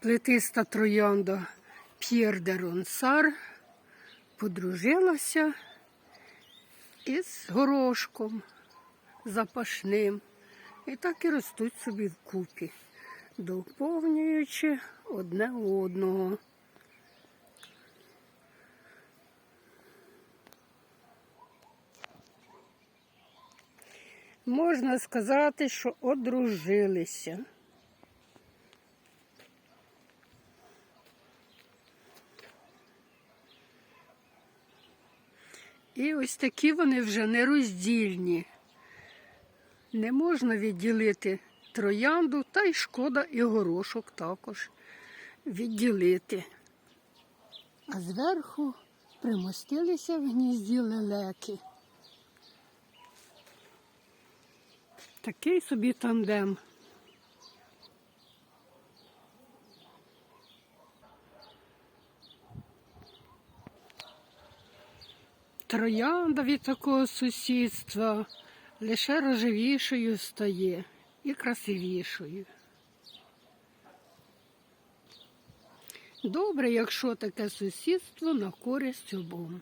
плетиста троянда П'єр де Ронсар подружилася із горошком запашним. І так і ростуть собі вкупі, доповнюючи одне одного. Можна сказати, що одружилися. І ось такі вони вже нероздільні. Не можна відділити троянду, та й шкода і горошок також відділити. А зверху примостилися в гнізді лелеки. Такий собі тандем. Троянда від такого сусідства лише рожевішою стає і красивішою. Добре, якщо таке сусідство на користь обом.